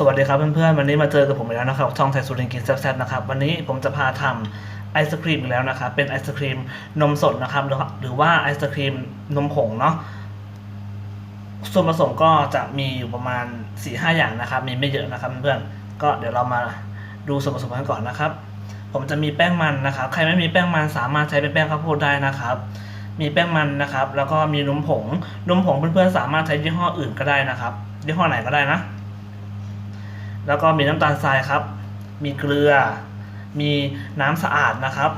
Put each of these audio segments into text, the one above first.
สวัสดีครับเพื่อนๆ วันนี้มาเจอกับผมอีกแล้วนะครับช่องไทยสุรินกินแซ่บๆนะครับวันนี้ผมจะพาทำไอศครีมอีกแล้วนะครับเป็นไอศครีมนมสดนะครับหรือหรือว่าไอศครีมนมผงเนาะส่วนผสมก็จะมีอยู่ประมาณ4ีหอย่างนะครับ มีไม่เยอะนะครับเพื่อนๆก็เดี๋ยวเรามาดูส่วนผสมกันก่อนนะครับ ผมจะมีแป้งมันนะครับ ใครไม่มีแป้งมันสามารถใช้เป็นแป้งข้าวโพดได้นะครับ มีแป้งมันนะครับ แล้วก็มีนมผงนมผงเพื่อนๆสามารถใช้ยี่ห้ออื่นก็ได้นะครับยี่ห้อไหนก็ได้นะ แล้วก็มีน้ำตาลทรายครับ มีเกลือ มีน้ำสะอาดนะครับ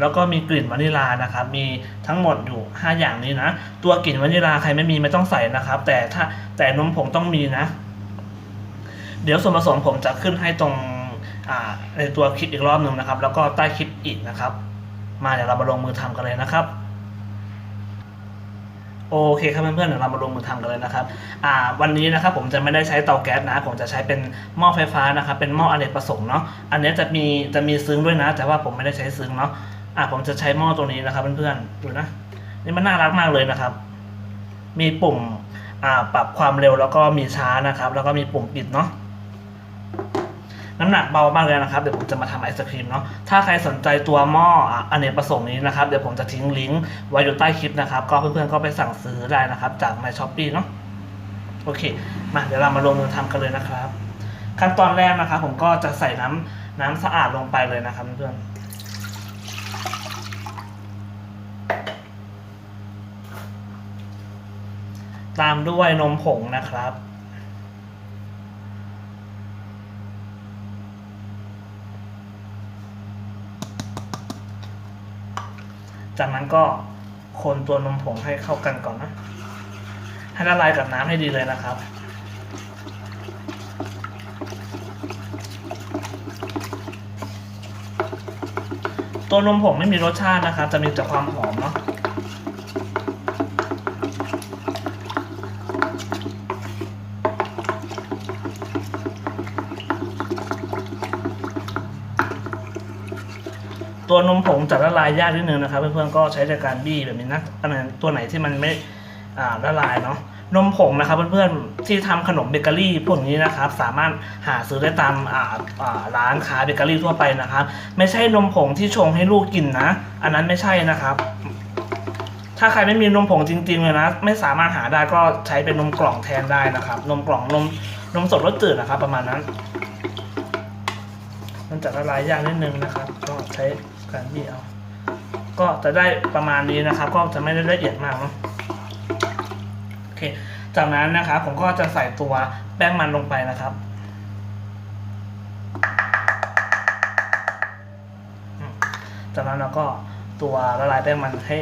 แล้วก็มีกลิ่นวานิลานะครับ มีทั้งหมดอยู่ 5 อย่างนี้นะ ตัวกลิ่นวานิลาใครไม่มีไม่ต้องใส่นะครับ แต่ถ้าแต่นมผงต้องมีนะ เดี๋ยวส่วนผสมผมจะขึ้นให้ตรงในตัวคลิปอีกรอบหนึ่งนะครับ แล้วก็ใต้คลิปอีกนะครับ มาเดี๋ยวเรามาลงมือทำกันเลยนะครับ โอเคครับเพื่อนๆเดี๋ยวเรามาลงมือทำกันเลยนะครับอ่าวันนี้นะครับผมจะไม่ได้ใช้เตาแก๊สนะ ผมจะใช้เป็นหม้อไฟฟ้านะครับเป็นหม้ออเนกประสงค์เนาะอันนี้จะมีจะมีซึ้งด้วยนะ แต่ว่าผมไม่ได้ใช้ซึ้งเนาะอ่าผมจะใช้หม้อตัวนี้นะครับเพื่อนๆดูนะนี่มันน่ารักมากเลยนะครับ มีปุ่มอ่าปรับความเร็วแล้วก็มีช้านะครับ แล้วก็มีปุ่มปิดเนาะ น้ำหนักเบามากเลยนะครับ เดี๋ยวผมจะมาทำไอศครีมเนาะ ถ้าใครสนใจตัวหม้ออะอเนกประสงค์นี้นะครับ เดี๋ยวผมจะทิ้งลิงก์ไว้อยู่ใต้คลิปนะครับ ก็เพื่อนๆก็ไปสั่งซื้อได้นะครับ จาก My Shopee เนาะ โอเค มาเดี๋ยวเรามาลงมือทำกันเลยนะครับ ขั้นตอนแรกนะครับ ผมก็จะใส่น้ำน้ำสะอาดลงไปเลยนะครับเพื่อนตามด้วยนมผงนะครับ จากนั้นก็คนตัวนมผงให้เข้ากันก่อนนะ ให้ละลายกับน้ำให้ดีเลยนะครับ ตัวนมผงไม่มีรสชาตินะครับ จะมีแต่ความหอมเนาะ ตัวนมผงจะละลายยากนิดนึงนะครับเพื่อนๆก็ใช้ในการบี้แบบนี้นะอันนั้นตัวไหนที่มันไม่ละลายเนาะนมผงนะครับเพื่อนๆที่ทำขนมเบเกอรี่พวกนี้นะครับ สามารถหาซื้อได้ตามร้านค้าเบเกอรี่ทั่วไปนะครับ ไม่ใช่นมผงที่ชงให้ลูกกินนะ อันนั้นไม่ใช่นะครับ ถ้าใครไม่มีนมผงจริงๆเลยนะ ไม่สามารถหาได้ก็ใช้เป็นนมกล่องแทนได้นะครับ นมกล่องนมนมสดรสจืดนะครับ ประมาณนั้น มันจะละลายยากนิดนึงนะครับ ก็ใช้ การบี้เอา ก็จะได้ประมาณนี้นะครับ ก็จะไม่ได้ละเอียดมากเนาะโอเค จากนั้นนะครับผมก็จะใส่ตัวแป้งมันลงไปนะครับจากนั้นเราก็ตัวละลายแป้งมันให้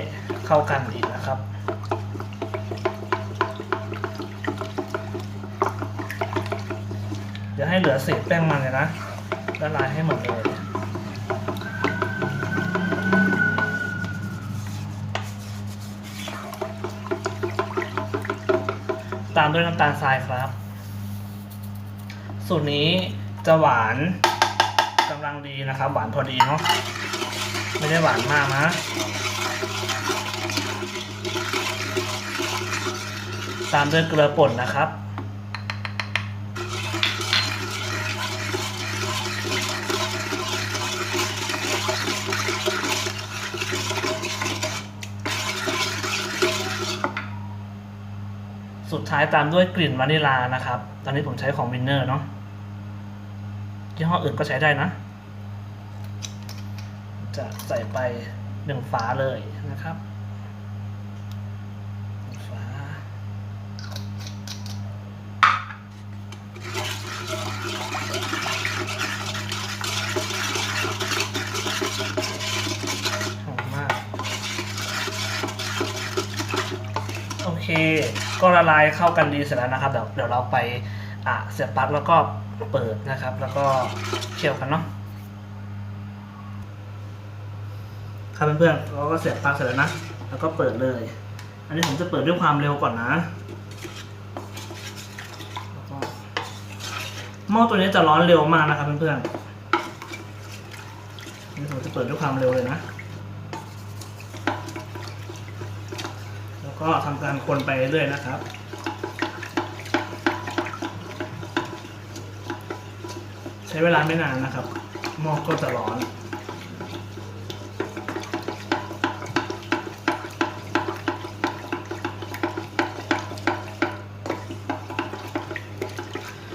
เข้ากันอีกนะครับเดี๋ยวให้เหลือเศษแป้งมันเลยนะละลายให้หมดเลย ด้วยน้ำตาลทรายครับ สูตรนี้จะหวานกำลังดีนะครับ หวานพอดีเนาะไม่ได้หวานมากนะตามด้วยเกลือป่นนะครับ สุดท้ายตามด้วยกลิ่นวานิลานะครับ ตอนนี้ผมใช้ของวินเนอร์เนาะยี่ห้ออื่นก็ใช้ได้นะ จะใส่ไปหนึ่งฝาเลยนะครับฝาหอมมาก โอเค ก็ละลายเข้ากันดีเสร็จแล้วนะครับเดี๋ยวเดี๋ยวเราไปอะเสียบปลั๊กแล้วก็เปิดนะครับ แล้วก็เคี่ยวกันเนาะครับเพื่อนๆเราก็เสียบปลั๊กเสร็จแล้วนะแล้วก็เปิดเลย อันนี้ผมจะเปิดด้วยความเร็วก่อนนะแล้วก็หม้อตัวนี้จะร้อนเร็วมากนะครับเพื่อนๆอันนี้ผมจะเปิดด้วยความเร็วเลยนะ แล้ว ก็ทำการคนไปเรื่อยนะครับใช้เวลาไม่นานนะครับ หม้อก็จะร้อน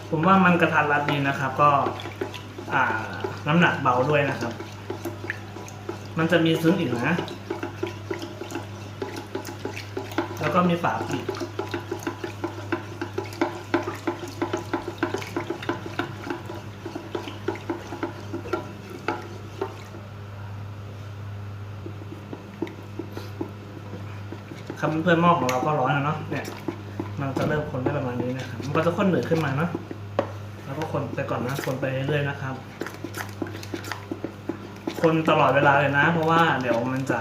ผมว่ามันกระทันรัดดีนะครับ ก็น้ำหนักเบาด้วยนะครับ มันจะมีซึ้งอีกนะ แล้วก็มีฝาปิดครับเพื่อนหม้อของเราก็ร้อนแล้วเนาะเนี่ยมันจะเริ่มคนได้ประมาณนี้นะครับมันก็จะข้นเหนืดขึ้นมาเนาะแล้วก็คนไปก่อนนะคนไปเรื่อยๆนะครับ คนตลอดเวลาเลยนะ เพราะว่าเดี๋ยวมันจะ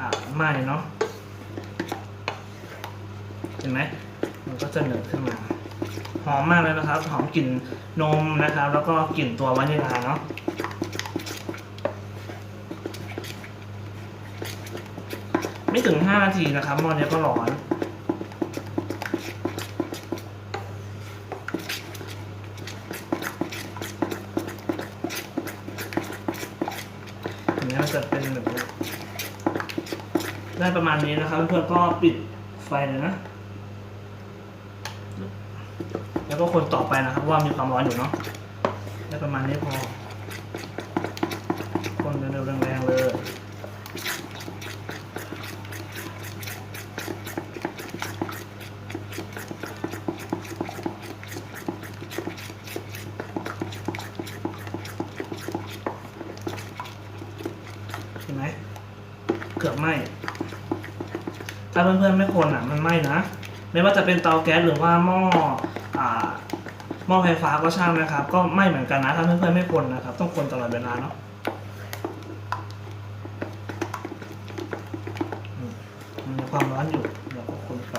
อ่าไหม้เนาะ ห็นไหมมันก็จะเหนืดขึ้นมาหอมมากเลยนะครับ หอมกลิ่นนมนะครับ แล้วก็กลิ่นตัววานิลลาเนาะไม่ถึง 5 นาทีนะครับหม้อนี้ก็ร้อน อย่างนี้ยมันจะเป็นแบบนี้ได้ประมาณนี้นะครับเพื่อนก็ปิดไฟเลยนะ แล้วก็คนต่อไปนะครับว่ามีความร้อนอยู่เนาะได้ประมาณนี้พอ คนเร็วๆแรงๆเลยเห็นไหมเกือบไหมถ้าเพื่อนๆไม่คนอะมันไหม้นะไม่ว่าจะเป็นเตาแก๊สหรือว่าหม้อ หม้อไฟฟ้าก็ช่างนะครับ ก็ไม้เหมือนกันนะถ้าเพื่อนๆไม่คนนะครับ ต้องคนตลอดเวลาเนาะมันมีความร้อนอยู่เดี๋ยวก็คนไป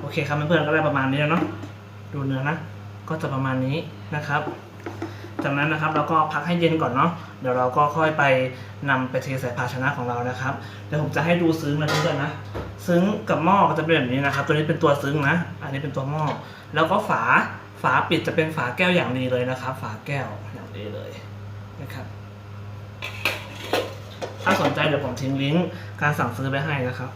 โอเคครับเพื่อนๆก็ได้ประมาณนี้แล้วเนาะดูเนื้อนะ ก็จะประมาณนี้นะครับ จากนั้นนะครับเราก็พักให้เย็นก่อนเนาะเดี๋ยวเราก็ค่อยไปนำไปเทใส่ภาชนะของเรานะครับเดี๋ยวผมจะให้ดูซึ้งนะเพื่อนๆนะ ซึ้งกับหม้อก็จะเป็นแบบนี้นะครับ ตัวนี้เป็นตัวซึ้งนะ อันนี้เป็นตัวหม้อ แล้วก็ฝา ฝาปิดจะเป็นฝาแก้วอย่างดีเลยนะครับ ฝาแก้วอย่างดีเลยนะครับ ถ้าสนใจเดี๋ยวผมทิ้งลิงก์การสั่งซื้อไปให้นะครับ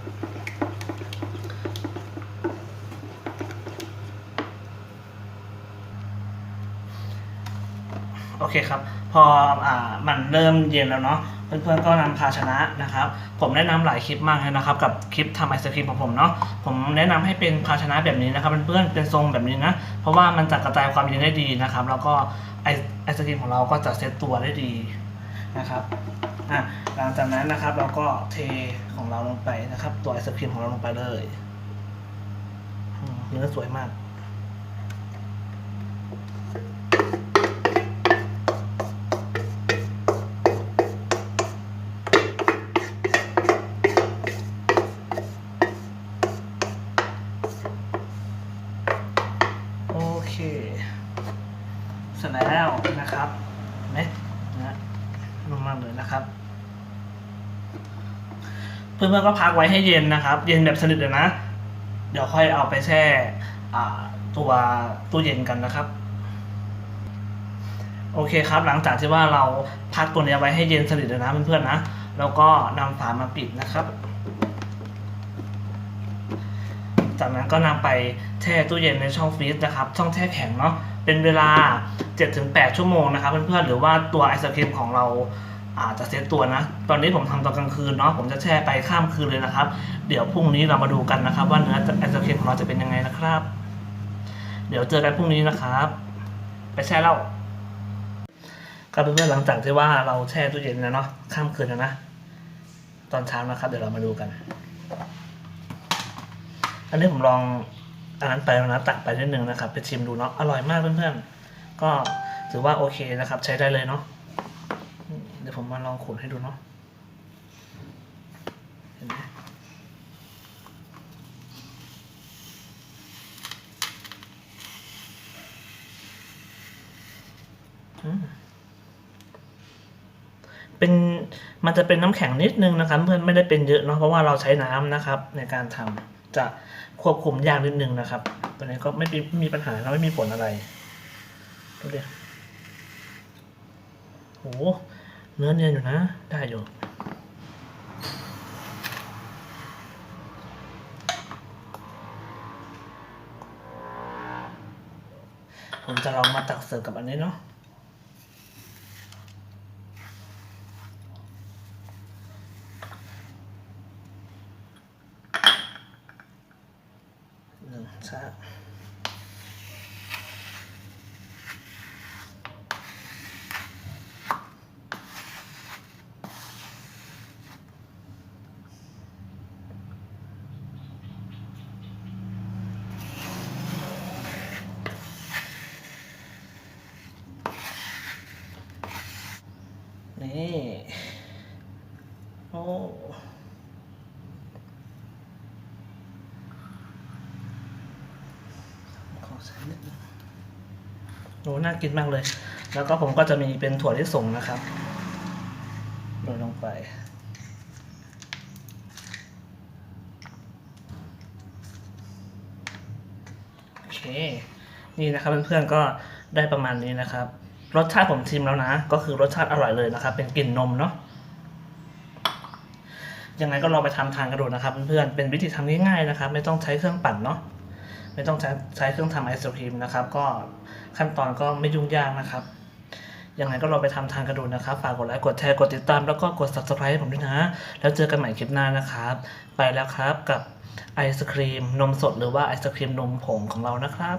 โอเคครับ พออ่ามันเริ่มเย็นแล้วเนาะ เพื่อนๆก็นำภาชนะนะครับ ผมแนะนำหลายคลิปมากเลยนะครับ กับคลิปทำไอศครีมของผมเนาะผมแนะนำให้เป็นภาชนะแบบนี้นะครับเพื่อนๆเป็นทรงแบบนี้นะเพราะว่ามันจะกระจายความเย็นได้ดีนะครับ แล้วก็ไอไอศครีมของเราก็จะเซตตัวได้ดีนะครับอะหลังจากนั้นนะครับเราก็เทของเราลงไปนะครับ ตัวไอศครีมของเราลงไปเลยเนื้อสวยมาก เพื่อนๆก็พักไว้ให้เย็นนะครับ เย็นแบบสนิทเลยนะ เดี๋ยวค่อยเอาไปแช่ตัวตู้เย็นกันนะครับ โอเคครับ หลังจากที่ว่าเราพักตัวนี้ไว้ให้เย็นสนิทเลยนะเพื่อนๆนะ แล้วก็นำฝามาปิดนะครับ จากนั้นก็นำไปแช่ตู้เย็นในช่องฟรีซนะครับ ช่องแช่แข็งเนาะ เป็นเวลา 7-8 ชั่วโมงนะครับเพื่อนๆ หรือว่าตัวไอศครีมของเรา จจะเซตตัวนะ ตอนนี้ผมทำตอนกลางคืนเนาะผมจะแช่ไปข้ามคืนเลยนะครับ เดี๋ยวพรุ่งนี้เรามาดูกันนะครับ ว่าเนื้อไอศครีมของเราจะเป็นยังไงนะครับ เดี๋ยวเจอกันพรุ่งนี้นะครับ ไปแช่แล้วครับเพื่อนๆหลังจากที่ว่าเราแช่ตู้เย็นแล้วเนาะข้ามคืนแล้วนะตอนเช้านะครับ เดี๋ยวเรามาดูกัน อันนี้ผมลองอันนั้นไปแล้วนะตักไปนิดนึงนะครับ ไปชิมดูเนาะอร่อยมากเพื่อนๆก็ถือว่าโอเคนะครับ ใช้ได้เลยเนาะ ดี๋ยวผมมาลองขูดให้ดูเนาะเห็นไหมเป็นมันจะเป็นน้ำแข็งนิดนึงนะครับ เพื่อนไม่ได้เป็นเยอะเนาะเพราะว่าเราใช้น้ำนะครับ ในการทำจะควบคุมยากนิดนึงนะครับตัวนี้ก็ไม่มีมีปัญหาแล้วไม่มีผลอะไรดูดิโห เนื้อเนียนอยู่นะ ได้อยู่ ผมจะลองมาตักเสิร์ฟกับอันนี้เนาะ หนึ่งชานี่ โอ้ ขอใช้นิดนึงโอ้ น่ากินมากเลย แล้วก็ผมก็จะมีเป็นถั่วลิสงนะครับโรยลงไป โอเค นี่นะครับเพื่อนๆก็ได้ประมาณนี้นะครับ รสชาติผมชิมแล้วนะ ก็คือรสชาติอร่อยเลยนะครับ เป็นกลิ่นนมเนาะยังไงก็ลองไปทำทานกันดูนะครับเพื่อนๆ เป็นวิธีทำง่ายๆนะครับ ไม่ต้องใช้เครื่องปั่นเนาะ ไม่ต้องใช้ใช้เครื่องทำไอศครีมนะครับ ก็ขั้นตอนก็ไม่ยุ่งยากนะครับ ยังไงก็ลองไปทำทานกันดูนะครับ ฝากกดไลค์ กดแชร์ กดติดตาม แล้วก็กด subscribe ให้ผมด้วยนะ แล้วเจอกันใหม่คลิปหน้านะครับ ไปแล้วครับกับไอศครีมนมสดหรือว่าไอศครีมนมผงของเรานะครับ